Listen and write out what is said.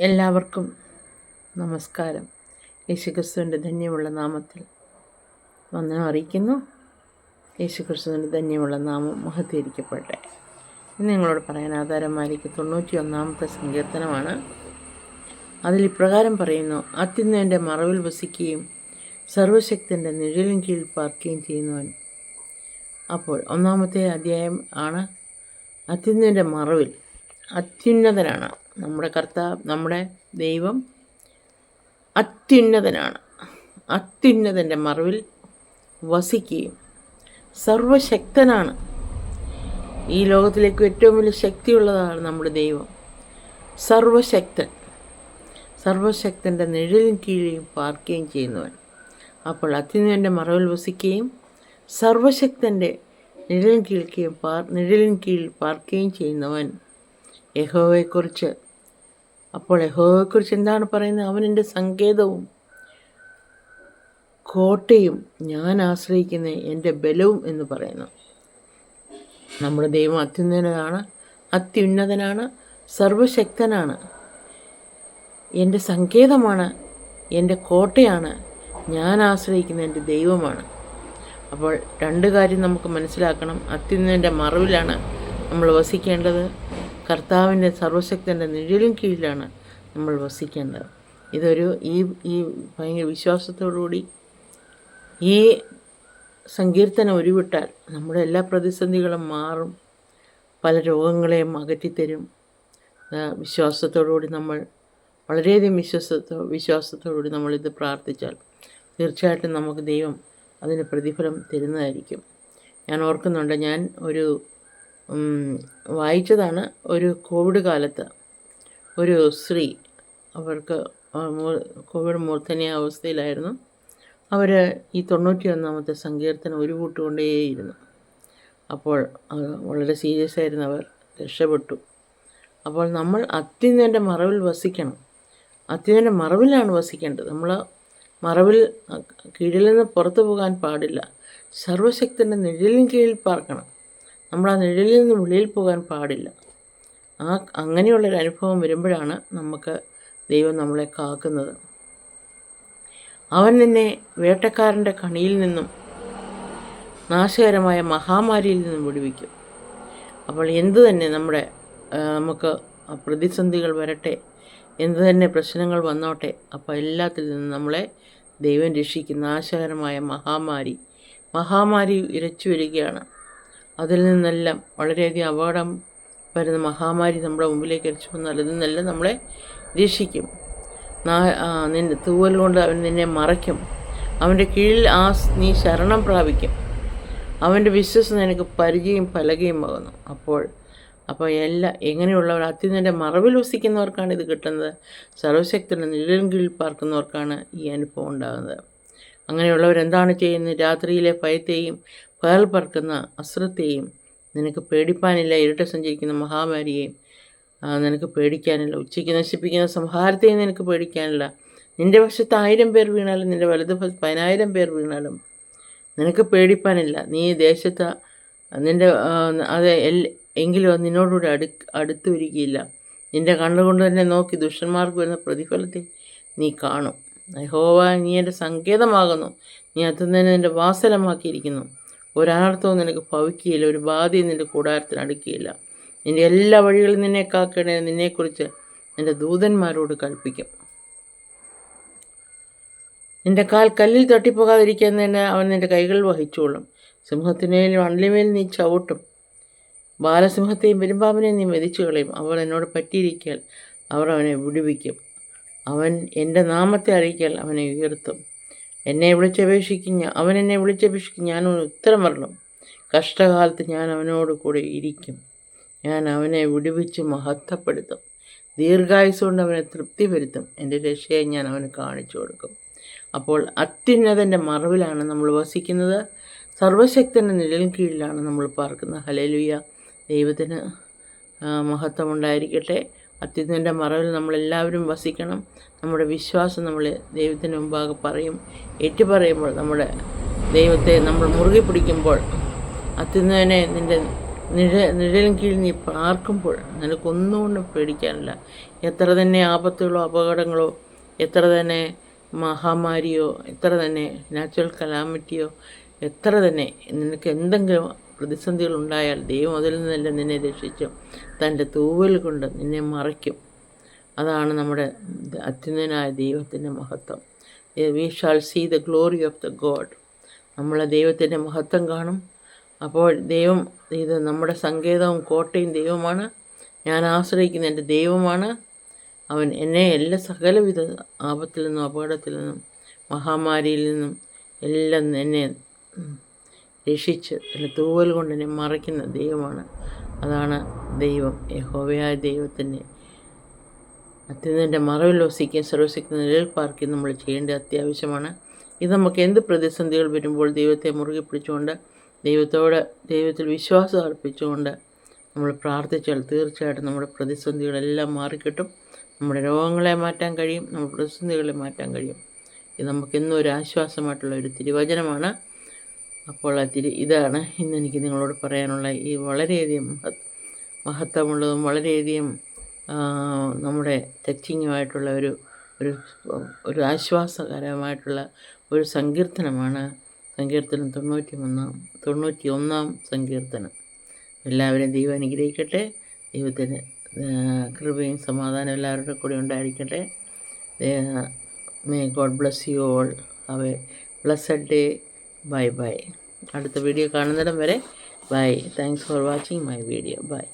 എല്ലാവർക്കും നമസ്കാരം. യേശുക്രിസ്തുവിന്റെ ധന്യമുള്ള നാമത്തിൽ വന്ദനം അറിയിക്കുന്നു. യേശുക്രിസ്തുവിന്റെ ധന്യമുള്ള നാമം മഹത്വീകരിക്കപ്പെടട്ടെ ഇന്ന് നിങ്ങളോട് പറയാൻ ആധാരമായിരിക്കും തൊണ്ണൂറ്റി ഒന്നാമത്തെ സങ്കീർത്തനമാണ്. അതിൽ ഇപ്രകാരം പറയുന്നു അത്യുന്നതിന്റെ മറവിൽ വസിക്കുകയും സർവശക്തന്റെ നിഴലിൻ കീഴിൽ പാർക്കുകയും ചെയ്യുന്നവൻ. അപ്പോൾ ഒന്നാമത്തെ അധ്യായം ആണ് അത്യുന്നതിന്റെ മറവിൽ അത്യുന്നതനാണ്. നമ്മുടെ കർത്താവ് നമ്മുടെ ദൈവം അത്യുന്നതനാണ്. അത്യുന്നതന്റെ മറവിൽ വസിക്കുകയും സർവശക്തനാണ്. ഈ ലോകത്തിലേക്ക് ഏറ്റവും വലിയ ശക്തിയുള്ളതാണ് നമ്മുടെ ദൈവം. സർവശക്തൻ. സർവശക്തന്റെ നിഴലിൻ കീഴിൽ പാർക്കുകയും ചെയ്യുന്നവൻ. അപ്പോൾ അത്യുന്നതന്റെ മറവിൽ വസിക്കുകയും സർവശക്തന്റെ നിഴലിൻ കീഴ്ക്കുകയും പാർ നിഴലിൻ കീഴിൽ പാർക്കുകയും ചെയ്യുന്നവൻ യഹോവയെക്കുറിച്ച് അപ്പോൾ യഹോവയെക്കുറിച്ച് എന്താണ് പറയുന്നത്? അവൻ എന്റെ സങ്കേതവും കോട്ടയും ഞാൻ ആശ്രയിക്കുന്ന എന്റെ ബലവും എന്ന് പറയുന്നു. നമ്മുടെ ദൈവം അത്യുന്നതനാണ് അത്യുന്നതനാണ് സർവശക്തനാണ്. എന്റെ സങ്കേതമാണ് എന്റെ കോട്ടയാണ് ഞാൻ ആശ്രയിക്കുന്ന എന്റെ ദൈവമാണ്. അപ്പോൾ രണ്ട് കാര്യം നമുക്ക് മനസ്സിലാക്കണം. അത്യുന്നതിന്റെ മറവിലാണ് നമ്മൾ വസിക്കേണ്ടത്. കർത്താവിന്റെ സർവശക്തന്റെ നിഴലും കീഴിലാണ് നമ്മൾ വസിക്കേണ്ടത്. ഇതൊരു ഈ ഈ ഭയങ്കര വിശ്വാസത്തോടുകൂടി ഈ സങ്കീർത്തനം ഉരുവിട്ടാൽ നമ്മുടെ എല്ലാ പ്രതിസന്ധികളും മാറും. പല രോഗങ്ങളെയും അകറ്റിത്തരും. വിശ്വാസത്തോടുകൂടി നമ്മൾ വളരെയധികം വിശ്വാസത്തോ വിശ്വാസത്തോടുകൂടി നമ്മളിത് പ്രാർത്ഥിച്ചാൽ തീർച്ചയായിട്ടും നമുക്ക് ദൈവം അതിന് പ്രതിഫലം തരുന്നതായിരിക്കും. ഞാൻ ഓർക്കുന്നുണ്ട് ഞാൻ ഒരു വായിച്ചതാണ് ഒരു കോവിഡ് കാലത്ത് ഒരു സ്ത്രീ. അവർക്ക് കോവിഡ് മൂർധന്യ അവസ്ഥയിലായിരുന്നു. അവർ ഈ തൊണ്ണൂറ്റി ഒന്നാമത്തെ സങ്കീർത്തനം ഒരു കൂട്ടുകൊണ്ടേയിരുന്നു. അപ്പോൾ വളരെ സീരിയസ് ആയിരുന്നു അവർ. രക്ഷപ്പെട്ടു. അപ്പോൾ നമ്മൾ അത്യുന്നതിന്റെ മറവിൽ വസിക്കണം. അത്യുന്നതിന്റെ മറവിലാണ് വസിക്കേണ്ടത്. നമ്മൾ മറവിൽ കീഴിൽ നിന്ന് പുറത്തു പോകാൻ പാടില്ല. സർവശക്തന്റെ നിഴലിൻ കീഴിൽ പാർക്കണം. നമ്മൾ ആ നിഴലിൽ നിന്ന് വെളിയിൽ പോകാൻ പാടില്ല. ആ അങ്ങനെയുള്ളൊരു അനുഭവം വരുമ്പോഴാണ് നമുക്ക് ദൈവം നമ്മളെ കാക്കുന്നത്. അവൻ നിന്നെ വേട്ടക്കാരന്റെ കണിയിൽ നിന്നും നാശകരമായ മഹാമാരിയിൽ നിന്നും വിടുവിക്കും. അപ്പോൾ എന്തു തന്നെ നമ്മുടെ നമുക്ക് പ്രതിസന്ധികൾ വരട്ടെ എന്തു തന്നെ പ്രശ്നങ്ങൾ വന്നോട്ടെ അപ്പോൾ എല്ലാത്തിൽ നിന്നും നമ്മളെ ദൈവം രക്ഷിക്കും. നാശകരമായ മഹാമാരി മഹാമാരി ഇരച്ചു വരികയാണ്. അതിൽ നിന്നെല്ലാം വളരെയധികം അപകടം വരുന്ന മഹാമാരി നമ്മുടെ മുമ്പിലേക്ക് അടിച്ചു വന്നാൽ അതിൽ നിന്നെല്ലാം നമ്മളെ രക്ഷിക്കും. നിന്റെ തൂവൽ കൊണ്ട് അവൻ നിന്നെ മറയ്ക്കും. അവന്റെ കീഴിൽ ആ നീ ശരണം പ്രാപിക്കും. അവന്റെ വിശ്വസം നിനക്ക് പരിചയം പലകയും ആകുന്നു. അപ്പോൾ അപ്പോൾ എല്ലാ എങ്ങനെയുള്ളവർ അത്യുന്നതിന്റെ മറവിൽ വസിക്കുന്നവർക്കാണ് ഇത് കിട്ടുന്നത്. സർവശക്തിയുടെ നിഴലും കീഴിൽ പാർക്കുന്നവർക്കാണ് ഈ അനുഭവം ഉണ്ടാകുന്നത്. അങ്ങനെയുള്ളവരെന്താണ് ചെയ്യുന്നത്? രാത്രിയിലെ ഭയത്തെയും പകൽ പറക്കുന്ന അസ്ത്രത്തെയും നിനക്ക് പേടിപ്പാനില്ല ഇരട്ട സഞ്ചരിക്കുന്ന മഹാമാരിയെയും നിനക്ക് പേടിക്കാനില്ല ഉച്ചയ്ക്ക് നശിപ്പിക്കുന്ന സംഹാരത്തെയും നിനക്ക് പേടിക്കാനില്ല. നിന്റെ വശത്ത് ആയിരം പേർ വീണാലും നിന്റെ വലത് പതിനായിരം പേർ വീണാലും നിനക്ക് പേടിപ്പാനില്ല. നീ ദേശത്ത് നിന്റെ അത് എങ്കിലും അത് നിന്നോടുകൂടി അടു അടുത്തു വരികയില്ല. നിന്റെ കണ്ണുകൊണ്ട് തന്നെ നോക്കി ദുഷ്ടന്മാർക്ക് വരുന്ന പ്രതിഫലത്തെ നീ കാണും. യഹോവ നീ എന്റെ സങ്കേതമാകുന്നു. നീ അത് തന്നെ നിന്റെ വാസലമാക്കിയിരിക്കുന്നു. ഒരനർത്ഥവും നിനക്ക് ഭവിക്കുകയില്ല ഒരു ബാധയും നിന്റെ കൂടാരത്തിന് അടുക്കുകയില്ല. നിന്റെ എല്ലാ വഴികളും നിന്നെ കാക്കണേ നിന്നെക്കുറിച്ച് നിന്റെ ദൂതന്മാരോട് കൽപ്പിക്കും. നിന്റെ കാൽ കല്ലിൽ തട്ടിപ്പോകാതിരിക്കാൻ തന്നെ അവൻ നിന്റെ കൈകൾ വഹിച്ചോളും. സിംഹത്തിനേലും അണ്ലിമേൽ നീ ചവിട്ടും. ബാലസിംഹത്തെയും പെരുമ്പാമ്പിനെയും നീ മെതിച്ചു കളയും. അവൾ എന്നോട് പറ്റിയിരിക്കാൻ അവർ അവനെ വിടുവിക്കും. അവൻ എന്റെ നാമത്തെ അറിയിക്കാൻ അവനെ ഉയർത്തും. എന്നെ വിളിച്ചപേക്ഷിക്കും അവൻ എന്നെ വിളിച്ചപേക്ഷിക്കും. ഞാൻ ഉത്തരം വരണം. കഷ്ടകാലത്ത് ഞാൻ അവനോട് കൂടെ ഇരിക്കും. ഞാൻ അവനെ വിടുവിച്ച് മഹത്വപ്പെടുത്തും. ദീർഘായുസുകൊണ്ട് അവനെ തൃപ്തി വരുത്തും എന്റെ രക്ഷയെ ഞാൻ അവന് കാണിച്ചു കൊടുക്കും. അപ്പോൾ അത്യുന്നതന്റെ മറവിലാണ് നമ്മൾ വസിക്കുന്നത്. സർവശക്തന്റെ നിഴലിൻ കീഴിലാണ് നമ്മൾ പാർക്കുന്നത്. ഹലേലുയ്യ ദൈവത്തിന് മഹത്വമുണ്ടായിരിക്കട്ടെ അത്യുന്നതിന്റെ മറവിൽ നമ്മളെല്ലാവരും വസിക്കണം. നമ്മുടെ വിശ്വാസം നമ്മൾ ദൈവത്തിന് മുമ്പാകെ പറയും. ഏറ്റുപറയുമ്പോൾ നമ്മുടെ ദൈവത്തെ നമ്മൾ മുറുകെ പിടിക്കുമ്പോൾ അത്യുതനെ നിന്റെ നിഴ നിഴലിന് കീഴിൽ നീ പാർക്കുമ്പോൾ നിനക്കൊന്നുകൊണ്ടും പേടിക്കാനില്ല. എത്ര തന്നെ ആപത്തുകളോ അപകടങ്ങളോ എത്ര തന്നെ മഹാമാരിയോ എത്ര തന്നെ നാച്ചുറൽ കലാമിറ്റിയോ എത്ര തന്നെ നിനക്ക് എന്തെങ്കിലും പ്രതിസന്ധികൾ ഉണ്ടായാൽ ദൈവം അതിൽ നിന്നെല്ലാം നിന്നെ രക്ഷിച്ചും തന്റെ തൂവൽ കൊണ്ട് നിന്നെ മറയ്ക്കും. അതാണ് നമ്മുടെ അത്യുന്നതനായ ദൈവത്തിന്റെ മഹത്വം. We shall see the glory of the God നമ്മളെ ദൈവത്തിന്റെ മഹത്വം കാണും. അപ്പോൾ ദൈവം ഇത് നമ്മുടെ സങ്കേതവും കോട്ടയും ദൈവമാണ്. ഞാൻ ആശ്രയിക്കുന്ന എന്റെ ദൈവമാണ്. അവൻ എന്നെ എല്ലാ സകലവിധ ആപത്തിൽ നിന്നും അപകടത്തിൽ നിന്നും മഹാമാരിയിൽ നിന്നും എല്ലാം എന്നെ രക്ഷിച്ച് അല്ല തൂവൽ കൊണ്ട് എന്നെ മറയ്ക്കുന്ന ദൈവമാണ്. അതാണ് ദൈവം. യഹോവയായ ദൈവത്തിന്റെ അത്യന്തന്റെ മറവിൽ വസിക്കുകയും സർവശക്തി നിഴൽ പാർക്കുകയും നമ്മൾ ചെയ്യേണ്ടത് അത്യാവശ്യമാണ്. ഇത് നമുക്ക് എന്ത് പ്രതിസന്ധികൾ വരുമ്പോൾ ദൈവത്തെ മുറുകെ പിടിച്ചുകൊണ്ട് ദൈവത്തോട് ദൈവത്തിൽ വിശ്വാസം അർപ്പിച്ചുകൊണ്ട് നമ്മൾ പ്രാർത്ഥിച്ചാൽ തീർച്ചയായിട്ടും നമ്മുടെ പ്രതിസന്ധികളെല്ലാം മാറിക്കിട്ടും. നമ്മുടെ രോഗങ്ങളെ മാറ്റാൻ കഴിയും നമ്മുടെ പ്രതിസന്ധികളെ മാറ്റാൻ കഴിയും. ഇത് നമുക്ക് എന്നും ഒരു ആശ്വാസമായിട്ടുള്ള ഒരു തിരുവചനമാണ്. അപ്പോൾ അതിൽ ഇതാണ് ഇന്ന് എനിക്ക് നിങ്ങളോട് പറയാനുള്ള ഈ വളരെയധികം മഹത് മഹത്വമുള്ളതും വളരെയധികം നമ്മുടെ ടച്ചിങ്ങുമായിട്ടുള്ള ഒരു ഒരു ഒരു ആശ്വാസകരമായിട്ടുള്ള ഒരു സങ്കീർത്തനമാണ് സങ്കീർത്തനം തൊണ്ണൂറ്റി ഒന്നാം തൊണ്ണൂറ്റി ഒന്നാം സങ്കീർത്തനം. എല്ലാവരെയും ദൈവം അനുഗ്രഹിക്കട്ടെ. ദൈവത്തിന് കൃപയും സമാധാനം എല്ലാവരുടെ കൂടെ ഉണ്ടായിരിക്കട്ടെ. May God bless you all have a blessed day bye bye അടുത്ത വീഡിയോ കാണുന്നിടം വരെ. Bye thanks for watching my video bye